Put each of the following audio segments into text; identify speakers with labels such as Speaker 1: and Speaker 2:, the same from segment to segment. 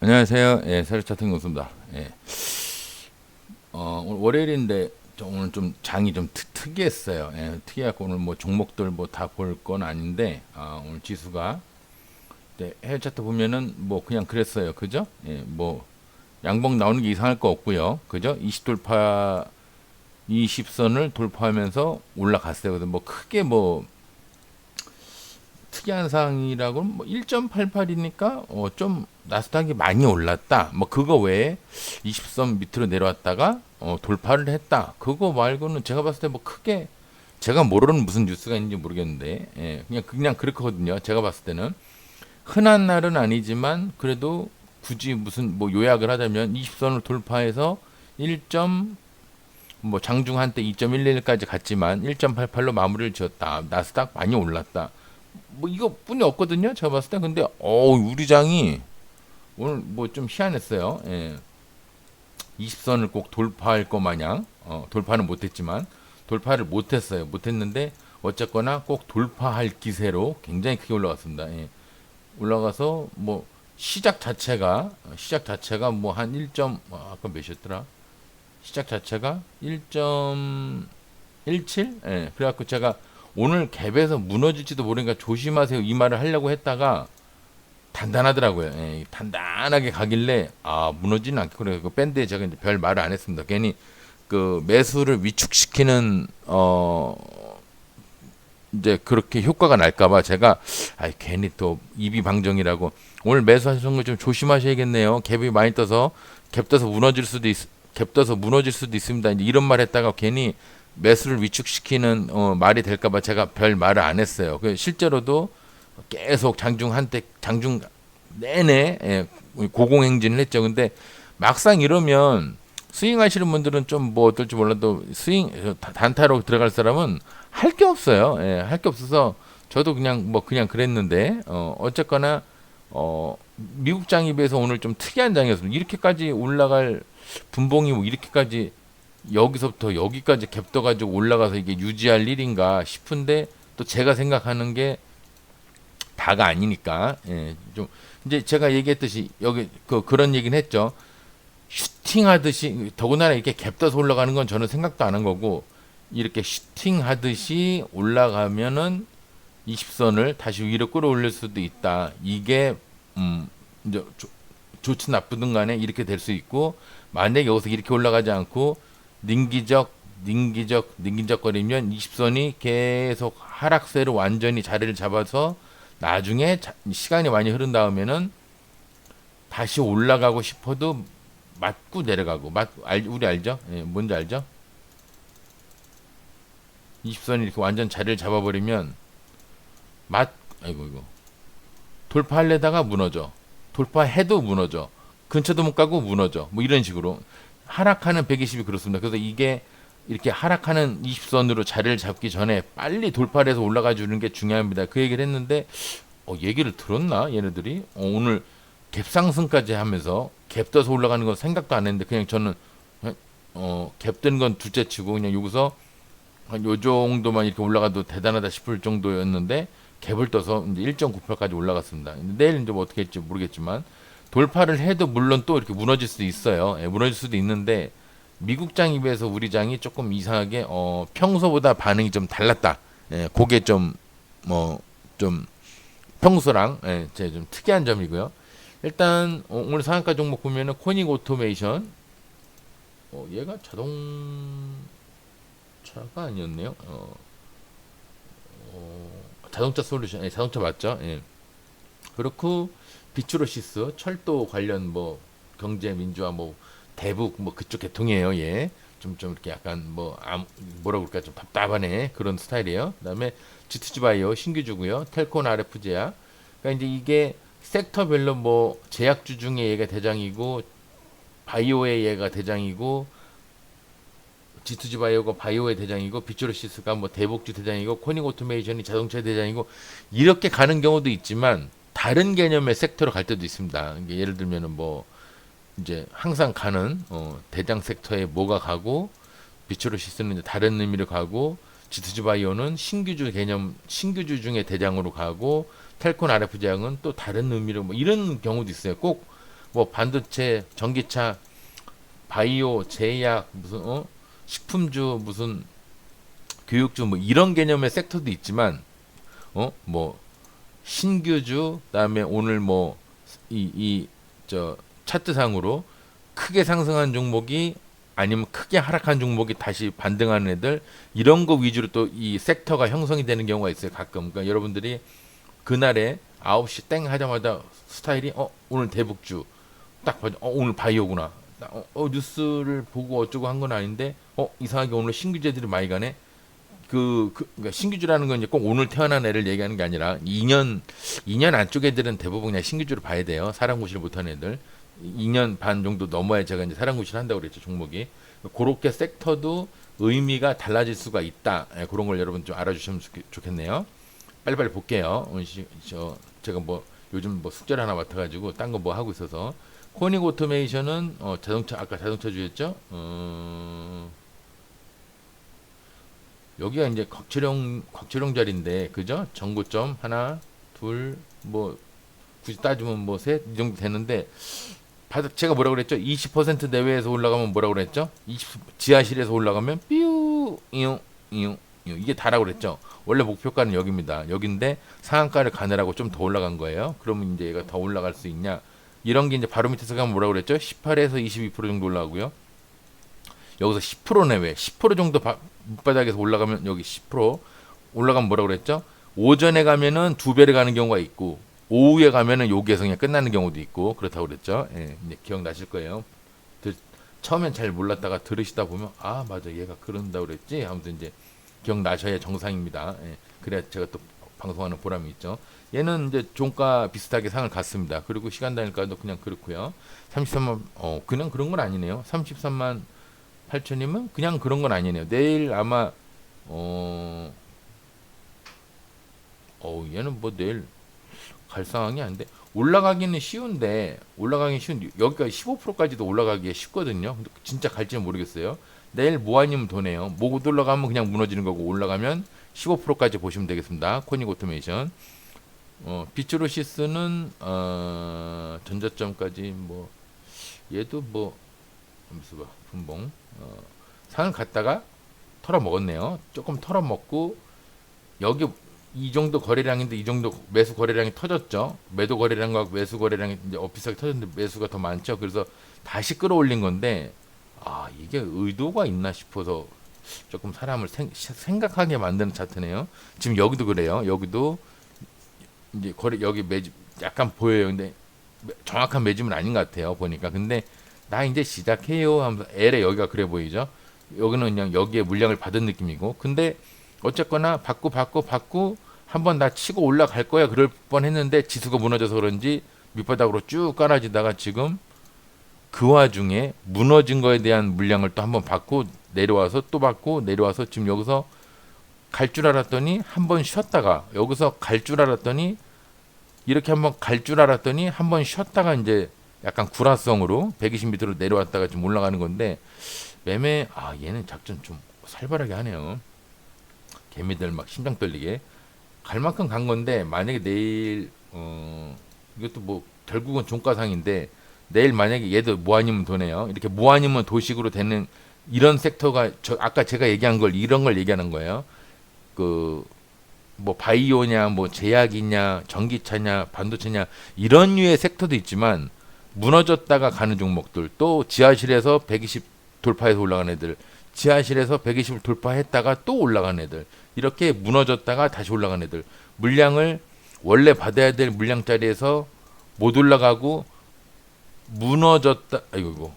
Speaker 1: 안녕하세요. 예, 세르차팅 교수입니다. 예. 어, 오늘 월요일인데 좀 오늘 좀 장이 좀 특, 특이했어요. 예, 특이하고 오늘 뭐 종목들 뭐 다 볼 건 아닌데 아, 오늘 지수가 네, 해외 차트 보면은 뭐 그냥 그랬어요. 그죠? 예, 뭐 양봉 나오는 게 이상할 거 없고요. 그죠? 20 돌파 20선을 돌파하면서 올라갔어요. 그래서 뭐 크게 뭐 특이한 사항이라고는 뭐 1.88이니까 어 좀 나스닥이 많이 올랐다. 뭐 그거 외에 20선 밑으로 내려왔다가 어 돌파를 했다. 그거 말고는 제가 봤을 때 뭐 크게 제가 모르는 무슨 뉴스가 있는지 모르겠는데 예, 그냥 그냥 그렇거든요. 제가 봤을 때는 흔한 날은 아니지만 그래도 굳이 무슨 뭐 요약을 하자면 20선을 돌파해서 1. 뭐 장중 한때 2.11까지 갔지만 1.88로 마무리를 지었다. 나스닥 많이 올랐다. 뭐 이거뿐이 없거든요. 제가 봤을 때 근데 어 우리 장이 오늘 뭐 좀 희한했어요. 예. 20선을 꼭 돌파할 것 마냥 어, 돌파는 못했지만 돌파를 못했어요. 못했는데 어쨌거나 꼭 돌파할 기세로 굉장히 크게 올라갔습니다. 예. 올라가서 뭐 시작 자체가 시작 자체가 뭐 한 1. 아, 아까 몇이었더라? 시작 자체가 1.17? 예. 그래갖고 제가 오늘 갭에서 무너질지도 모르니까 조심하세요 이 말을 하려고 했다가 단단하더라고요. 예, 단단하게 가길래 아 무너지는 그래 그 밴드에 제가 이제 별 말을 안 했습니다. 괜히 그 매수를 위축시키는 어 이제 그렇게 효과가 날까봐 제가 아 괜히 또 입이 방정이라고 오늘 매수하시는 거 좀 조심하셔야겠네요. 갭이 많이 떠서 갭 떠서 무너질 수도 있, 갭 떠서 무너질 수도 있습니다. 이제 이런 말 했다가 괜히 매수를 위축시키는 어, 말이 될까봐 제가 별 말을 안 했어요. 그 실제로도 계속 장중 한때 장중 내내 예, 고공행진을 했죠. 근데 막상 이러면 스윙하시는 분들은 좀 뭐 어떨지 몰라도 스윙 단타로 들어갈 사람은 할 게 없어요. 예, 할 게 없어서 저도 그냥 뭐 그냥 그랬는데 어, 어쨌거나 어, 미국 장에 비해서 오늘 좀 특이한 장이었습니다. 이렇게까지 올라갈 분봉이 뭐 이렇게까지 여기서부터 여기까지 갭 떠가지고 올라가서 이게 유지할 일인가 싶은데 또 제가 생각하는 게 다가 아니니까 예, 좀 이제 제가 얘기했듯이 여기 그 그런 얘기는 했죠. 슈팅하듯이 더군다나 이렇게 갭 떠서 올라가는 건 저는 생각도 안 한 거고 이렇게 슈팅하듯이 올라가면은 20선을 다시 위로 끌어올릴 수도 있다. 이게 음 이제 좋든 나쁘든 간에 이렇게 될 수 있고 만약에 여기서 이렇게 올라가지 않고 닝기적 닝기적 닝기적거리면 20선이 계속 하락세로 완전히 자리를 잡아서 나중에 자, 시간이 많이 흐른 다음에는 다시 올라가고 싶어도 맞고 내려가고 맞 알, 우리 알죠? 예, 뭔지 알죠? 20선이 이렇게 완전 자리를 잡아버리면 맞 아이고 이거 돌파하려다가 무너져. 돌파해도 무너져. 근처도 못 가고 무너져. 뭐 이런 식으로 하락하는 120이 그렇습니다. 그래서 이게 이렇게 하락하는 20선으로 자리를 잡기 전에 빨리 돌파를 해서 올라가 주는 게 중요합니다. 그 얘기를 했는데 어, 얘기를 들었나 얘네들이 어, 오늘 갭 상승까지 하면서 갭 떠서 올라가는 건 생각도 안 했는데 그냥 저는 어, 갭 뜨는 건 둘째치고 그냥 여기서 한 요 정도만 이렇게 올라가도 대단하다 싶을 정도였는데 갭을 떠서 이제 1.98까지 올라갔습니다. 내일 이제 뭐 어떻게 할지 모르겠지만 돌파를 해도 물론 또 이렇게 무너질 수도 있어요. 예, 무너질 수도 있는데 미국 장에 비해서 우리 장이 조금 이상하게 어, 평소보다 반응이 좀 달랐다. 예, 그게 좀 뭐 좀 평소랑 예, 제좀 특이한 점이고요. 일단 어, 오늘 상한가 종목 보면은 코닉 오토메이션 어, 얘가 자동차가 아니었네요. 어, 어, 자동차 솔루션, 예, 자동차 맞죠? 예. 그렇고 비추로시스 철도 관련 뭐 경제 민주화 뭐 대북 뭐 그쪽 계통이에요. 예. 좀, 좀 이렇게 약간 뭐, 아, 뭐라 그럴까, 좀 답답하네. 그런 스타일이에요. 그 다음에 GTG 바이오 신규주고요. 텔콘 RF 제약. 그러니까 이제 이게 섹터별로 뭐 제약주 중에 얘가 대장이고, 바이오의 얘가 대장이고, G2G 바이오가 바이오의 대장이고, 비추로시스가 뭐 대북주 대장이고, 코닝 오토메이션이 자동차 대장이고, 이렇게 가는 경우도 있지만, 다른 개념의 섹터로 갈 때도 있습니다. 예를 들면은 뭐 이제 항상 가는 어, 대장 섹터에 뭐가 가고 비추로시스는 이제 다른 의미로 가고 지트즈 바이오는 신규주 개념 신규주 중에 대장으로 가고 텔콘 RF 제약은 또 다른 의미로 뭐 이런 경우도 있어요. 꼭 뭐 반도체, 전기차, 바이오, 제약, 무슨 어? 식품주, 무슨 교육주 뭐 이런 개념의 섹터도 있지만 어? 뭐 신규주 그다음에 오늘 뭐 이 이 저 차트상으로 크게 상승한 종목이 아니면 크게 하락한 종목이 다시 반등하는 애들 이런 거 위주로 또 이 섹터가 형성이 되는 경우가 있어요 가끔. 그러니까 여러분들이 그날에 9시 땡 하자마자 스타일이 어 오늘 대북주. 딱 봐도 어 오늘 바이오구나. 어, 어, 뉴스를 보고 어쩌고 한 건 아닌데 어 이상하게 오늘 신규제들이 많이 가네 그, 그 그러니까 신규주라는 건 이제 꼭 오늘 태어난 애를 얘기하는 게 아니라 2년 2년 안쪽 애들은 대부분 그냥 신규주를 봐야 돼요. 사랑구실을 못하는 애들 2년 반 정도 넘어야 제가 이제 사랑구실 한다고 그랬죠 종목이 그렇게 섹터도 의미가 달라질 수가 있다. 예, 그런 걸 여러분 좀 알아주시면 좋겠, 좋겠네요. 빨리빨리 볼게요. 오늘 시, 저 제가 뭐 요즘 뭐 숙제를 하나 맡아가지고 딴 거 뭐 하고 있어서 코닉 오토메이션은 어, 자동차 아까 자동차 주였죠. 어, 여기가 이제 곽철용 곽철용 자리인데 그죠? 전고점 하나 둘 뭐 굳이 따지면 뭐 셋 이 정도 되는데 바닥 제가 뭐라 그랬죠? 20% 내외에서 올라가면 뭐라 그랬죠? 20 지하실에서 올라가면 삐우 이용 이용 이게 다라고 그랬죠. 원래 목표가는 여기입니다. 여기인데 상한가를 가느라고 좀 더 올라간 거예요. 그러면 이제 얘가 더 올라갈 수 있냐? 이런 게 이제 바로 밑에서 가면 뭐라 그랬죠? 18에서 22% 정도 올라가고요. 여기서 10% 내외, 10% 정도 바, 밑바닥에서 올라가면 여기 10% 올라가면 뭐라 그랬죠? 오전에 가면은 두 배를 가는 경우가 있고 오후에 가면은 여기에서 그냥 끝나는 경우도 있고 그렇다고 그랬죠. 예, 기억나실 거예요. 들, 처음엔 잘 몰랐다가 들으시다 보면 아 맞아 얘가 그런다 그랬지. 아무튼 이제 기억나셔야 정상입니다. 예, 그래야 제가 또 방송하는 보람이 있죠. 얘는 이제 종가 비슷하게 상을 갔습니다. 그리고 시간 단위가도 그냥 그렇고요. 33만 어 그냥 그런 건 아니네요. 33만 8천이면 그냥 그런 건 아니네요. 내일 아마 어, 어 얘는 뭐 내일 갈 상황이 안 돼. 올라가기는 쉬운데 올라가기 쉬운 여기까지 15%까지도 올라가기가 쉽거든요. 진짜 갈지는 모르겠어요. 내일 뭐 아니면 도네요. 못 올라가면 그냥 무너지는 거고 올라가면 15%까지 보시면 되겠습니다. 코닉 오토메이션. 어, 비츠로시스는 어, 전자점까지 뭐 얘도 뭐 봐 분봉 어, 상을 갖다가 털어 먹었네요. 조금 털어 먹고 여기 이 정도 거래량인데 이 정도 매수 거래량이 터졌죠. 매도 거래량과 매수 거래량이 이제 엇비슷하게 터졌는데 매수가 더 많죠. 그래서 다시 끌어올린 건데 아 이게 의도가 있나 싶어서 조금 사람을 생, 생각하게 만드는 차트네요. 지금 여기도 그래요. 여기도 이제 거래 여기 매집 약간 보여요. 근데 정확한 매집은 아닌 것 같아요. 보니까 근데 나 이제 시작해요 하면서 L에 여기가 그래 보이죠. 여기는 그냥 여기에 물량을 받은 느낌이고 근데 어쨌거나 받고 받고 받고 한번 나 치고 올라갈 거야 그럴 뻔 했는데 지수가 무너져서 그런지 밑바닥으로 쭉 깔아지다가 지금 그 와중에 무너진 거에 대한 물량을 또 한번 받고 내려와서 또 받고 내려와서 지금 여기서 갈 줄 알았더니 한번 쉬었다가 여기서 갈 줄 알았더니 이렇게 한번 갈 줄 알았더니 한번 쉬었다가 이제 약간 구라성으로 120m로 내려왔다가 좀 올라가는 건데 매매 아 얘는 작전 좀 살벌하게 하네요. 개미들 막 심장 떨리게 갈 만큼 간 건데 만약에 내일 어 이것도 뭐 결국은 종가상인데 내일 만약에 얘도 뭐 아니면 도네요. 이렇게 뭐 아니면 도식으로 되는 이런 섹터가 저 아까 제가 얘기한 걸 이런 걸 얘기하는 거예요. 그 뭐 바이오냐 뭐 제약이냐 전기차냐 반도체냐 이런 류의 섹터도 있지만 무너졌다가 가는 종목들 또 지하실에서 120 돌파해서 올라간 애들 지하실에서 120을 돌파했다가 또 올라간 애들 이렇게 무너졌다가 다시 올라간 애들. 물량을 원래 받아야 될 물량 자리에서 못 올라가고 무너졌다 아이고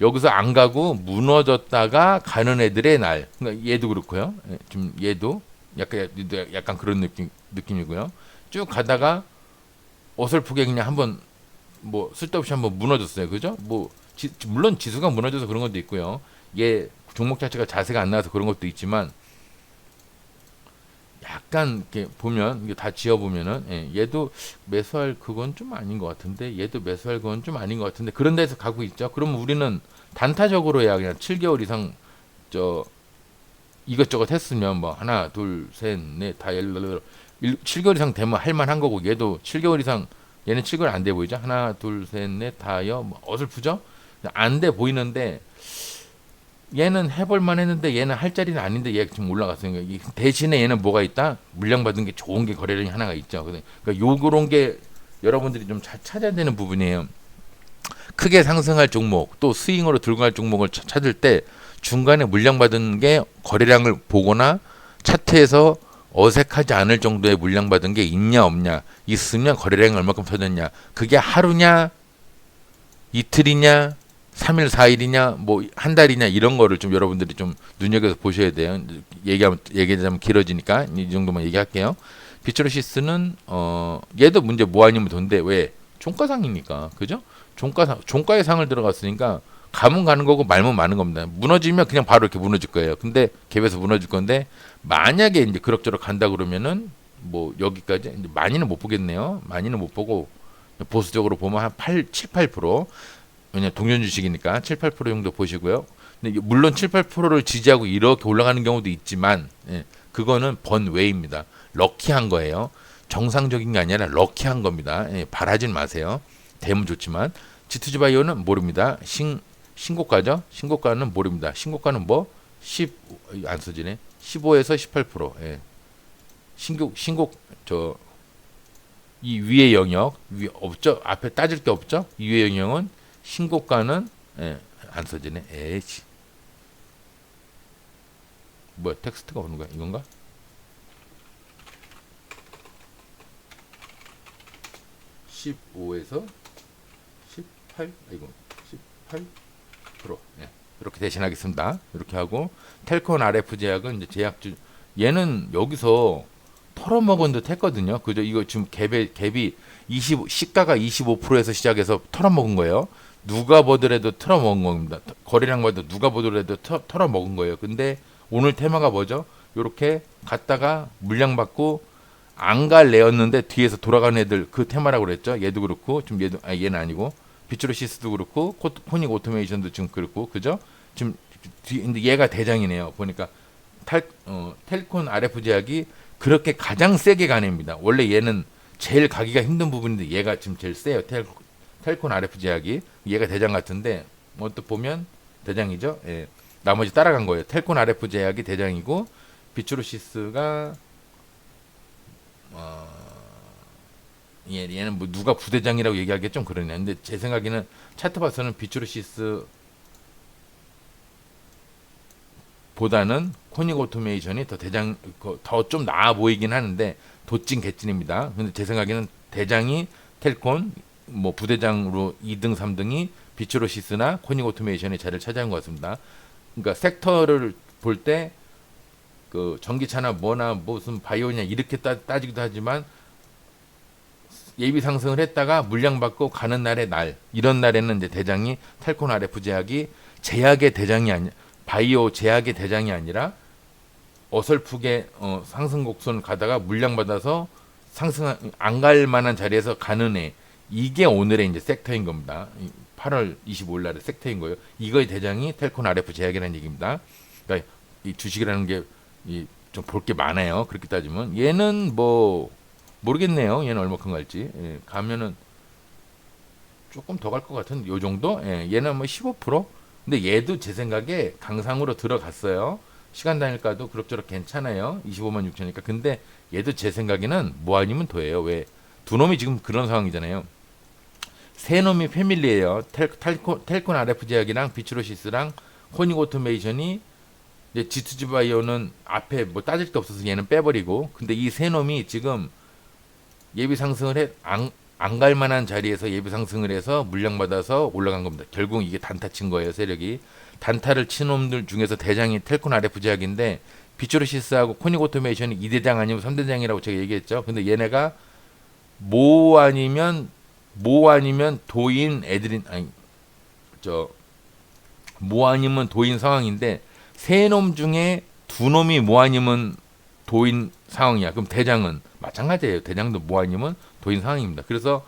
Speaker 1: 여기서 안 가고 무너졌다가 가는 애들의 날. 그러니까 얘도 그렇고요. 예, 좀 얘도 약간 약간 그런 느낌 느낌이고요. 쭉 가다가 어설프게 그냥 한번 뭐 쓸데없이 한번 무너졌어요. 그죠? 뭐 지, 물론 지수가 무너져서 그런 것도 있고요. 얘 종목 자체가 자세가 안 나와서 그런 것도 있지만 약간 이렇게 보면 이게 다 지어 보면은 예, 얘도 매수할 그건 좀 아닌 것 같은데 얘도 매수할 그건 좀 아닌 것 같은데 그런 데서 가고 있죠. 그러면 우리는 단타적으로 해야 그냥 7개월 이상 저 이것저것 했으면 뭐 하나 둘 셋 넷다 예를 들어 7개월 이상 되면 할 만한 거고 얘도 7개월 이상 얘는 칠거리 안돼 보이죠? 하나, 둘, 셋, 넷, 다여 뭐 어설프죠? 안 돼 보이는데 얘는 해볼만 했는데 얘는 할 자리는 아닌데 얘가 지금 올라갔으니까 이 대신에 얘는 뭐가 있다? 물량 받은 게 좋은 게 거래량이 하나가 있죠. 그러니까 요 그런 게 여러분들이 좀 자- 찾아야 되는 부분이에요. 크게 상승할 종목 또 스윙으로 들고 갈 종목을 차- 찾을 때 중간에 물량 받은 게 거래량을 보거나 차트에서 어색하지 않을 정도의 물량 받은 게 있냐 없냐 있으면 거래량이 얼마큼 터졌냐 그게 하루냐 이틀이냐 3일 4일이냐 뭐 한 달이냐 이런 거를 좀 여러분들이 좀 눈여겨서 보셔야 돼요. 얘기하면 얘기하자면 길어지니까 이 정도만 얘기할게요. 비트로시스는 어 얘도 문제 뭐 아니면 돈데 왜 종가상이니까 그죠? 종가상 종가의 상을 들어갔으니까 가면 가는 거고 말면 마는 겁니다. 무너지면 그냥 바로 이렇게 무너질 거예요. 근데 갭에서 무너질 건데 만약에 이제 그럭저럭 간다 그러면은 뭐 여기까지 이제 많이는 못 보겠네요. 많이는 못 보고 보수적으로 보면 한 8, 7, 8% 왜냐 동전 주식이니까 7, 8% 정도 보시고요. 근데 물론 7, 8%를 지지하고 이렇게 올라가는 경우도 있지만 예, 그거는 번외입니다. 럭키한 거예요. 정상적인 게 아니라 럭키한 겁니다. 예, 바라진 마세요. 되면 좋지만 지투즈 바이오는 모릅니다. 신 신고가죠. 신고가는 모릅니다. 신고가는 뭐 10 안 써지네. 15에서 18%. 예. 신고 신고 저 이 위의 영역 위 없죠. 앞에 따질 게 없죠. 이 위의 영역은 신고가는 예, 안 써지네. 에이씨. 뭐야 텍스트가 오는 거야? 이건가? (15에서) (18) 이거 (18) 프로 예. 이렇게 대신하겠습니다. 이렇게 하고 텔콘 RF 제약은 이제 제약주 얘는 여기서 털어먹은 듯 했거든요. 그죠 이거 지금 갭에 갭이 20 시가가 25%에서 시작해서 털어먹은 거예요. 누가 보더라도 털어먹은 겁니다. 거래량 봐도 누가 보더라도 터, 털어먹은 거예요. 근데 오늘 테마가 뭐죠? 요렇게 갔다가 물량 받고 안갈 애였는데 뒤에서 돌아가는 애들 그 테마라고 그랬죠. 얘도 그렇고 좀 얘도 아 얘는 아니고 비트로시스도 그렇고 코, 코닉 오토메이션도 지금 그렇고 그죠? 지금 뒤 근데 얘가 대장이네요. 보니까 탈 어, 텔콘 RF 제약이 그렇게 가장 세게 가냅니다. 원래 얘는 제일 가기가 힘든 부분인데 얘가 지금 제일 세요. 텔, 텔콘 RF 제약이 얘가 대장 같은데 뭐또 보면 대장이죠. 예. 나머지 따라간 거예요. 텔콘 RF 제약이 대장이고 비트로시스가 어, 얘, 얘는 뭐 누가 부대장이라고 얘기하기 좀 그러네. 근데 제 생각에는 차트 봐서는 비추르시스 보다는 코닉 오토메이션이 더 대장 더 좀 나아 보이긴 하는데 도찐 개찐입니다. 근데 제 생각에는 대장이 텔콘 뭐 부대장으로 2등 3등이 비추로시스나 코닉 오토메이션의 자리를 차지한 것 같습니다. 그러니까 섹터를 볼 때 그 전기차나 뭐나 무슨 바이오냐 이렇게 따, 따지기도 하지만 예비 상승을 했다가 물량 받고 가는 날의 날 이런 날에는 이제 대장이 텔콘 RF 제약이 제약의 대장이 아니 바이오 제약의 대장이 아니라 어설프게 어, 상승 곡선을 가다가 물량 받아서 상승 안 갈 만한 자리에서 가는 애 이게 오늘의 이제 섹터인 겁니다. 8월 25일 날의 섹터인 거예요. 이거의 대장이 텔콘 RF 제약이라는 얘기입니다. 그러니까 이 주식이라는 게 좀 볼 게 많아요. 그렇게 따지면 얘는 뭐 모르겠네요. 얘는 얼마큼 갈지. 예, 가면은 조금 더 갈 것 같은 요 정도? 예, 얘는 뭐 15%? 근데 얘도 제 생각에 강상으로 들어갔어요. 시간 단일가도 그럭저럭 괜찮아요. 25만 6천이니까. 근데 얘도 제 생각에는 뭐 아니면 도예요. 왜? 두 놈이 지금 그런 상황이잖아요. 세 놈이 패밀리예요. 텔, 텔콘, 텔콘 RF 제약이랑 비츠로시스랑 호닉 오토메이션이 이제 지투즈 바이오는 앞에 뭐 따질 게 없어서 얘는 빼버리고 근데 이 세 놈이 지금 예비 상승을 해 안 안 갈 만한 자리에서 예비 상승을 해서 물량 받아서 올라간 겁니다. 결국 이게 단타 친 거예요, 세력이. 단타를 친 놈들 중에서 대장이 텔콘 RF 제약인데 비추르시스하고 코닉 오토메이션이 2대장 아니면 3대장이라고 제가 얘기했죠. 근데 얘네가 모 아니면 모 아니면 도인 애들인 아니 저 모 아니면 도인 상황인데 세 놈 중에 두 놈이 뭐 아니면 도인 상황이야. 그럼 대장은 마찬가지예요. 대장도 뭐 아니면 도인 상황입니다. 그래서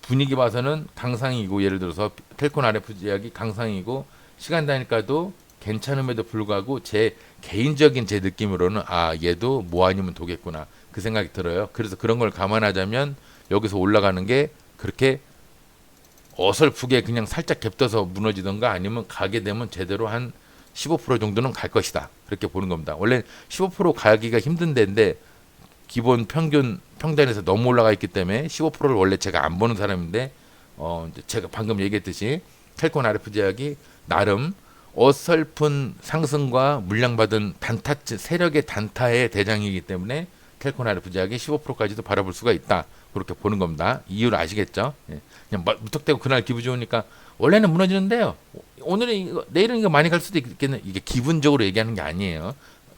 Speaker 1: 분위기 봐서는 강상이고 예를 들어서 텔콘 RF 제약이 강상이고 시간 다니까도 괜찮음에도 불구하고 제 개인적인 제 느낌으로는 아 얘도 뭐 아니면 도겠구나 그 생각이 들어요. 그래서 그런 걸 감안하자면 여기서 올라가는 게 그렇게 어설프게 그냥 살짝 갭떠서 무너지던가 아니면 가게 되면 제대로 한 15% 정도는 갈 것이다. 그렇게 보는 겁니다. 원래 15% 가기가 힘든 데인데 기본 평균 평단에서 너무 올라가 있기 때문에 15%를 원래 제가 안 보는 사람인데 어 제가 방금 얘기했듯이 텔콘 RF 제약이 나름 어설픈 상승과 물량받은 단타 세력의 단타의 대장이기 때문에 텔콘 RF 제약이 15%까지도 바라볼 수가 있다. 그렇게 보는 겁니다. 이유를 아시겠죠? 예. 그냥 막 무턱대고 그날 기분 좋으니까 원래는 무너지는데요. 오늘은 이거, 내일은 이거 많이 갈 수도 있겠네. 이게 기분적으로 얘기하는 게 아니에요.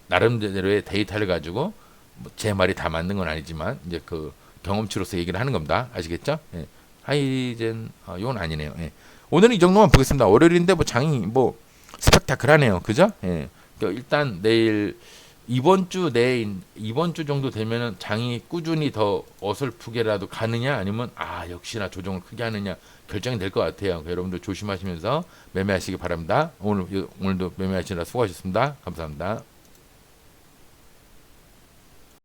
Speaker 1: 나름대로의 데이터를 가지고 뭐 제 말이 다 맞는 건 아니지만 이제 그 경험치로서 얘기를 하는 겁니다. 아시겠죠? 예. 하이젠 아, 이건 아니네요. 예. 오늘은 이 정도만 보겠습니다. 월요일인데 뭐 장이 뭐 스펙타클하네요. 그죠? 예. 그러니까 일단 내일 이번 주 내인 이번 주 정도 되면은 장이 꾸준히 더 어설프게라도 가느냐 아니면 아 역시나 조정을 크게 하느냐 결정이 될 것 같아요. 여러분들 조심하시면서 매매하시기 바랍니다. 오늘 오늘도 매매하시느라 수고하셨습니다. 감사합니다.